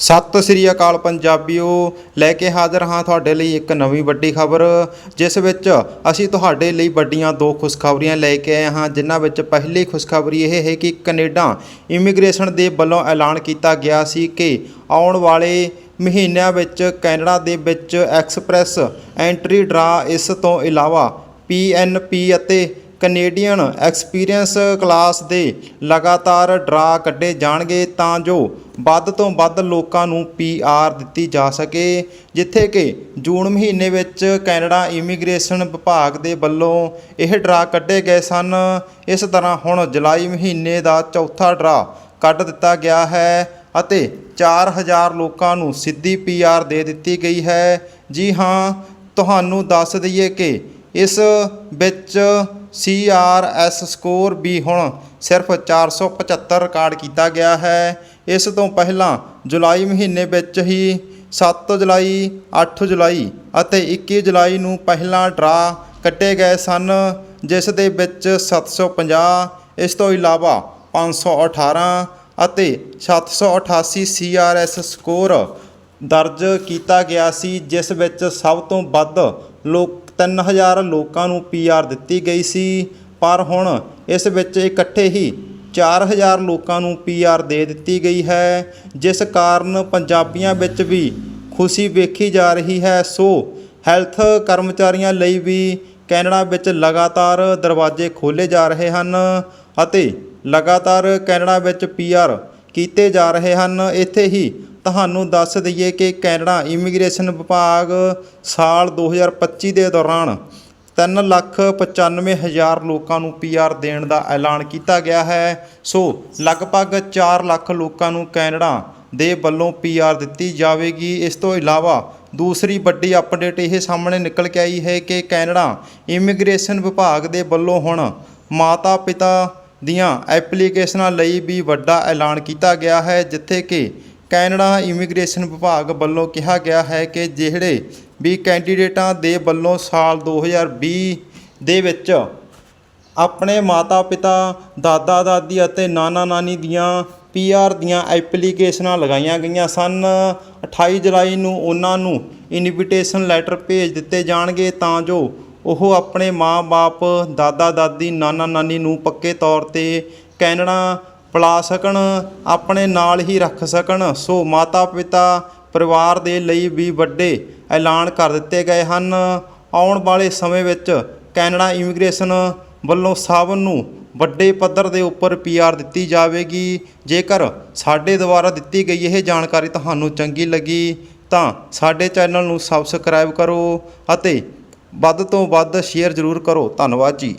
ਸਤਿ ਸ੍ਰੀ ਅਕਾਲ ਪੰਜਾਬੀਓ, ਲੈ ਕੇ ਹਾਜ਼ਰ ਹਾਂ ਤੁਹਾਡੇ ਲਈ ਇੱਕ ਨਵੀਂ ਵੱਡੀ ਖਬਰ, ਜਿਸ ਵਿੱਚ ਅਸੀਂ ਤੁਹਾਡੇ ਲਈ ਵੱਡੀਆਂ ਦੋ ਖੁਸ਼ਖਬਰੀਆਂ ਲੈ ਕੇ ਆਏ ਹਾਂ, ਜਿਨ੍ਹਾਂ ਵਿੱਚ ਪਹਿਲੀ ਖੁਸ਼ਖਬਰੀ ਇਹ ਹੈ ਕਿ ਕੈਨੇਡਾ ਇਮੀਗ੍ਰੇਸ਼ਨ ਦੇ ਵੱਲੋਂ ਐਲਾਨ ਕੀਤਾ ਗਿਆ ਸੀ ਕਿ ਆਉਣ ਵਾਲੇ ਮਹੀਨਿਆਂ ਵਿੱਚ ਕੈਨੇਡਾ ਦੇ ਵਿੱਚ ਐਕਸਪ੍ਰੈਸ ਐਂਟਰੀ ਡਰਾ ਇਸ ਤੋਂ ਇਲਾਵਾ ਪੀਐਨਪੀ ਅਤੇ ਕੈਨੇਡੀਅਨ ਐਕਸਪੀਰੀਅੰਸ ਕਲਾਸ ਦੇ ਲਗਾਤਾਰ ਡਰਾ ਕੱਢੇ ਜਾਣਗੇ ਤਾਂ ਜੋ ਵੱਧ ਤੋਂ ਵੱਧ ਲੋਕਾਂ ਨੂੰ ਪੀਆਰ ਦਿੱਤੀ ਜਾ ਸਕੇ, ਜਿੱਥੇ ਕਿ ਜੂਨ ਮਹੀਨੇ ਵਿੱਚ ਕੈਨੇਡਾ ਇਮੀਗ੍ਰੇਸ਼ਨ ਵਿਭਾਗ ਦੇ ਵੱਲੋਂ ਇਹ ਡਰਾ ਕੱਢੇ ਗਏ ਸਨ। ਇਸ ਤਰ੍ਹਾਂ ਹੁਣ ਜੁਲਾਈ ਮਹੀਨੇ ਦਾ ਚੌਥਾ ਡਰਾ ਕੱਢ ਦਿੱਤਾ ਗਿਆ ਹੈ ਅਤੇ 4000 ਲੋਕਾਂ ਨੂੰ ਸਿੱਧੀ ਪੀਆਰ ਦੇ ਦਿੱਤੀ ਗਈ ਹੈ। ਜੀ ਹਾਂ, ਤੁਹਾਨੂੰ ਦੱਸ ਦਈਏ ਕਿ ਇਸ ਵਿੱਚ ਸੀ ਆਰ CRS ਸਕੋਰ ਵੀ ਹੁਣ ਸਿਰਫ 475 ਰਿਕਾਰਡ ਕੀਤਾ ਗਿਆ ਹੈ। ਇਸ ਤੋਂ ਪਹਿਲਾਂ ਜੁਲਾਈ ਮਹੀਨੇ ਵਿੱਚ ਹੀ 7 ਜੁਲਾਈ 8 ਜੁਲਾਈ ਅਤੇ 21 ਜੁਲਾਈ ਨੂੰ ਪਹਿਲਾ ਡਰਾ ਕੱਢੇ ਗਏ ਸਨ, ਜਿਸ ਦੇ ਵਿੱਚ 750 ਇਸ ਤੋਂ ਇਲਾਵਾ 518 ਅਤੇ 788 CRS ਸਕੋਰ ਦਰਜ ਕੀਤਾ ਗਿਆ ਸੀ, ਜਿਸ ਵਿੱਚ ਸਭ ਤੋਂ ਵੱਧ ਲੋਕ 3000 ਲੋਕਾਂ ਨੂੰ ਪੀਆਰ ਦਿੱਤੀ ਗਈ ਸੀ, ਪਰ ਹੁਣ ਇਸ ਵਿੱਚ ਇਕੱਠੇ ਹੀ 4000 ਲੋਕਾਂ ਨੂੰ ਪੀਆਰ ਦੇ ਦਿੱਤੀ ਗਈ ਹੈ, ਜਿਸ ਕਾਰਨ ਪੰਜਾਬੀਆਂ ਵਿੱਚ ਵੀ ਖੁਸ਼ੀ ਵੇਖੀ ਜਾ ਰਹੀ ਹੈ। ਸੋ ਹੈਲਥ ਕਰਮਚਾਰੀਆਂ ਲਈ ਵੀ ਕੈਨੇਡਾ ਵਿੱਚ ਲਗਾਤਾਰ ਦਰਵਾਜ਼ੇ ਖੋਲ੍ਹੇ ਜਾ ਰਹੇ ਹਨ ਅਤੇ ਲਗਾਤਾਰ ਕੈਨੇਡਾ ਵਿੱਚ ਪੀਆਰ ਕੀਤੇ ਜਾ ਰਹੇ ਹਨ। ਇੱਥੇ ਹੀ ਤੁਹਾਨੂੰ ਦੱਸ ਦਈਏ ਕਿ ਕੈਨੇਡਾ ਇਮੀਗ੍ਰੇਸ਼ਨ ਵਿਭਾਗ ਸਾਲ 2025 ਦੇ ਦੌਰਾਨ ਤਿੰਨ ਲੱਖ ਪਚਾਨਵੇਂ ਹਜ਼ਾਰ ਲੋਕਾਂ ਨੂੰ ਪੀਆਰ ਦੇਣ ਦਾ ਐਲਾਨ ਕੀਤਾ ਗਿਆ ਹੈ। ਸੋ ਲਗਭਗ 4 ਲੱਖ ਲੋਕਾਂ ਨੂੰ ਕੈਨੇਡਾ ਦੇ ਵੱਲੋਂ ਪੀਆਰ ਦਿੱਤੀ ਜਾਵੇਗੀ। ਇਸ ਤੋਂ ਇਲਾਵਾ ਦੂਸਰੀ ਵੱਡੀ ਅਪਡੇਟ ਇਹ ਸਾਹਮਣੇ ਨਿਕਲ ਕੇ ਆਈ ਹੈ ਕਿ ਕੈਨੇਡਾ ਇਮੀਗ੍ਰੇਸ਼ਨ ਵਿਭਾਗ ਦੇ ਵੱਲੋਂ ਹੁਣ ਮਾਤਾ ਪਿਤਾ ਦੀਆਂ ਐਪਲੀਕੇਸ਼ਨਾਂ ਲਈ ਵੀ ਵੱਡਾ ਐਲਾਨ ਕੀਤਾ ਗਿਆ ਹੈ, ਜਿੱਥੇ ਕਿ ਕੈਨੇਡਾ ਇਮੀਗ੍ਰੇਸ਼ਨ ਵਿਭਾਗ ਵੱਲੋਂ ਕਿਹਾ ਗਿਆ ਹੈ ਕਿ ਜਿਹੜੇ ਵੀ ਕੈਂਡੀਡੇਟਾਂ ਦੇ ਵੱਲੋਂ ਸਾਲ 2020 ਦੇ ਵਿੱਚ ਆਪਣੇ ਮਾਤਾ-ਪਿਤਾ ਦਾਦਾ ਦਾਦੀ ਅਤੇ ਨਾਨਾ ਨਾਨੀ ਦੀਆਂ ਪੀਆਰ ਦੀਆਂ ਐਪਲੀਕੇਸ਼ਨਾਂ ਲਗਾਈਆਂ ਗਈਆਂ ਸਨ। 28 ਜੁਲਾਈ ਨੂੰ ਉਹਨਾਂ ਨੂੰ ਇਨਵੀਟੇਸ਼ਨ ਲੈਟਰ ਭੇਜ ਦਿੱਤੇ ਜਾਣਗੇ ਤਾਂ ਜੋ ਉਹ ਆਪਣੇ ਮਾਂ-ਬਾਪ ਦਾਦਾ ਦਾਦੀ ਨਾਨਾ ਨਾਨੀ ਨੂੰ ਪੱਕੇ ਤੌਰ ਤੇ ਕੈਨੇਡਾ ਪਿਲਾ ਸਕਣ, ਆਪਣੇ ਨਾਲ ਹੀ ਰੱਖ ਸਕਣ। ਸੋ ਮਾਤਾ ਪਿਤਾ ਪਰਿਵਾਰ ਦੇ ਲਈ ਵੀ ਵੱਡੇ ਐਲਾਨ ਕਰ ਦਿੱਤੇ ਗਏ ਹਨ। ਆਉਣ ਵਾਲੇ ਸਮੇਂ ਵਿੱਚ ਕੈਨੇਡਾ ਇਮੀਗ੍ਰੇਸ਼ਨ ਵੱਲੋਂ ਸਭ ਨੂੰ ਵੱਡੇ ਪੱਧਰ ਦੇ ਉੱਪਰ ਪੀਆਰ ਦਿੱਤੀ ਜਾਵੇਗੀ। ਜੇਕਰ ਸਾਡੇ ਦੁਆਰਾ ਦਿੱਤੀ ਗਈ ਇਹ ਜਾਣਕਾਰੀ ਤੁਹਾਨੂੰ ਚੰਗੀ ਲੱਗੀ, ਤਾਂ ਸਾਡੇ ਚੈਨਲ ਨੂੰ ਸਬਸਕ੍ਰਾਈਬ ਕਰੋ ਅਤੇ ਵੱਧ ਤੋਂ ਵੱਧ ਸ਼ੇਅਰ ਜ਼ਰੂਰ ਕਰੋ। ਧੰਨਵਾਦ ਜੀ।